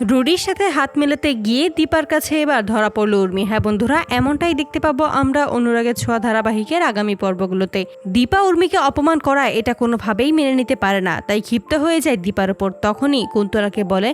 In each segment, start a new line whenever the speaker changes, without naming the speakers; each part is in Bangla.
রুডির সাথে হাত মেলাতে গিয়ে দীপার কাছে এবার ধরা পড়ল উর্মি। হ্যাঁ বন্ধুরা, এমনটাই দেখতে পাবো আমরা অনুরাগের ছোঁয়া ধারাবাহিকের আগামী পর্বগুলোতে। দীপা উর্মিকে অপমান করা এটা কোনোভাবেই মেনে নিতে পারে না, তাই ক্ষিপ্ত হয়ে যায় দীপার ওপর তখনই কুন্তলাকে বলে,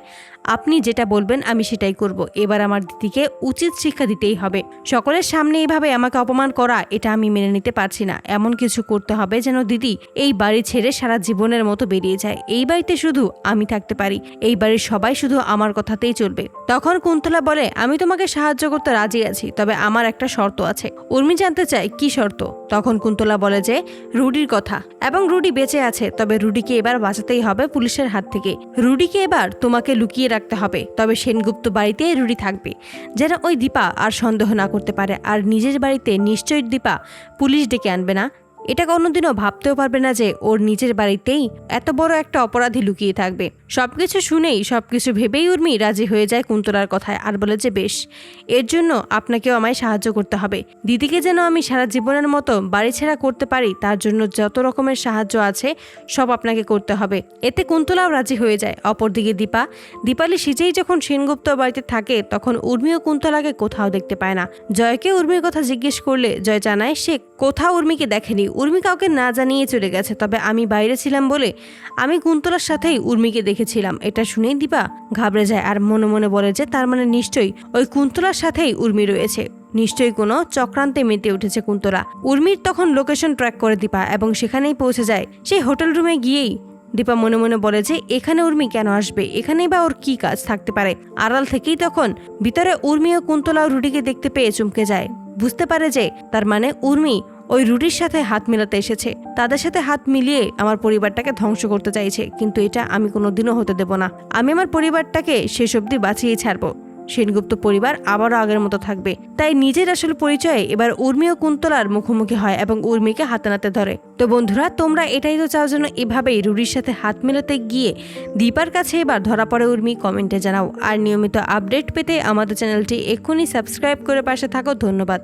আপনি যেটা বলবেন আমি সেটাই করব। এবার আমার দিদিকে উচিত শিক্ষা দিতেই হবে। সকলের সামনে এইভাবে আমাকে অপমান করা, এটা আমি মেনে নিতে পারছি না। এমন কিছু করতে হবে যেন দিদি এই বাড়ি ছেড়ে সারা জীবনের মতো বেরিয়ে যায়। এই বাড়িতে শুধু আমি থাকতে পারি। এই বাড়ির সবাই শুধু আমার কথাতেই চলবে। তখন কুন্তলা বলে, আমি তোমাকে সাহায্য করতে রাজি আছি, তবে আমার একটা শর্ত আছে। উর্মি জানতে চায়, কি শর্ত? তখন কুন্তলা বলে যে, রুডির কথা। এবং রুডি বেঁচে আছে, তবে রুডিকে এবার বাঁচাতেই হবে পুলিশের হাত থেকে। রুডিকে এবার তোমাকে লুকিয়ে রাখতে হবে, তবে সেনগুপ্ত বাড়িতে রুডি থাকবে। যেন ওই দীপা আর সন্দেহ না করতে পারে, আর নিজের বাড়িতে নিশ্চয়ই দীপা পুলিশ ডেকে আনবে না। এটা কোনোদিনও ভাবতেও পারবে না যে ওর নিজের বাড়িতেই এত বড় একটা অপরাধী লুকিয়ে থাকবে। সবকিছু শুনেই, সবকিছু ভেবেই উর্মি রাজি হয়ে যায় কুন্তলার কথায় আর বলে যে, বেশ, এর জন্য আপনাকেও আমায় সাহায্য করতে হবে। দিদিকে যেন আমি সারা জীবনের মতো বাড়ি ছেড়া করতে পারি, তার জন্য যত রকমের সাহায্য আছে, সব আপনাকে করতে হবে। এতে কুন্তলাও রাজি হয়ে যায়। অপরদিকে দীপা, দীপালি সিজেই যখন সেনগুপ্ত বাড়িতে থাকে, তখন উর্মি ও কুন্তলাকে কোথাও দেখতে পায় না। জয়কে উর্মির কথা জিজ্ঞেস করলে, জয় জানায়, সে কোথাও উর্মিকে দেখেনি। উর্মি কাউকে না জানিয়ে চলে গেছে, তবে আমি বাইরে ছিলাম বলে আমি কুন্তলার সাথেই উর্মিকে দেখেছিলাম। এটা শুনেই দীপা ঘাবড়ে যায় আর মনে মনে বলে যে তার মানে নিশ্চয়ই ওই কুন্তলার সাথেই উর্মি রয়েছে। নিশ্চয়ই কোনো চক্রান্তে মেতে উঠেছে কুন্তলা। উর্মির তখন লোকেশন ট্র্যাক করে দীপা এবং সেখানেই পৌঁছে যায়। সেই হোটেল রুমে গিয়েই দীপা মনে মনে বলে যে এখানে উর্মি কেন আসবে? এখানেই বা ওর কি কাজ থাকতে পারে? আড়াল থেকেই তখন ভিতরে উর্মি ও কুন্তলা ও রুডিকে দেখতে পেয়ে চমকে যায়। বুঝতে পারে যে তার মানে উর্মি ওই রুটির সাথে হাত মেলাতে এসেছে। তাদের সাথে হাত মিলিয়ে আমার পরিবারটাকে ধ্বংস করতে চাইছে, কিন্তু এটা আমি কোনোদিনও হতে দেব না। আমি আমার পরিবারটাকে শেষ অবধি বাঁচিয়ে ছাড়বো। সেনগুপ্ত পরিবার আবারও আগের মতো থাকবে। তাই নিজের আসল পরিচয়ে এবার উর্মি ও কুন্তলার মুখোমুখি হয় এবং উর্মিকে হাতে নাতে ধরে। তো বন্ধুরা, তোমরা এটাই তো চাও যেন এভাবেই রুডির সাথে হাত মেলাতে গিয়ে দীপার কাছে এবার ধরা পড়ে উর্মি, কমেন্টে জানাও। আর নিয়মিত আপডেট পেতে আমাদের চ্যানেলটি এক্ষুনি সাবস্ক্রাইব করে পাশে থাকো। ধন্যবাদ।